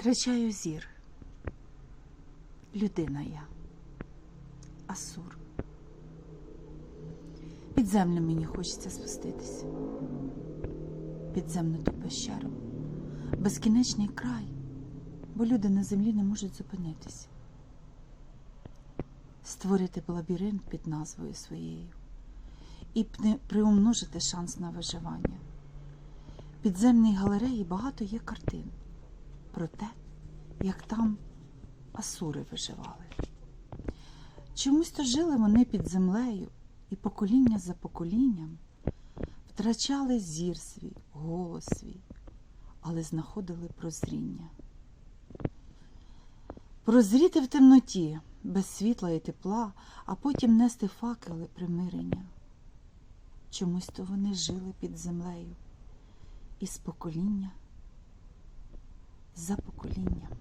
Втрачаю зір. Людина я. Асур. Під землю мені хочеться спуститись. Підземну ту пещеру. Безкінечний край, бо люди на землі не можуть зупинитись. Створити б лабіринт під назвою своєю і приумножити шанс на виживання. Підземній галереї багато є картин про те, як там асури виживали. Чомусь то жили вони під землею і покоління за поколінням втрачали зір свій, голос свій, але знаходили прозріння. Прозріти в темноті, без світла і тепла, а потім нести факели примирення. Чомусь то вони жили під землею із покоління за поколінням.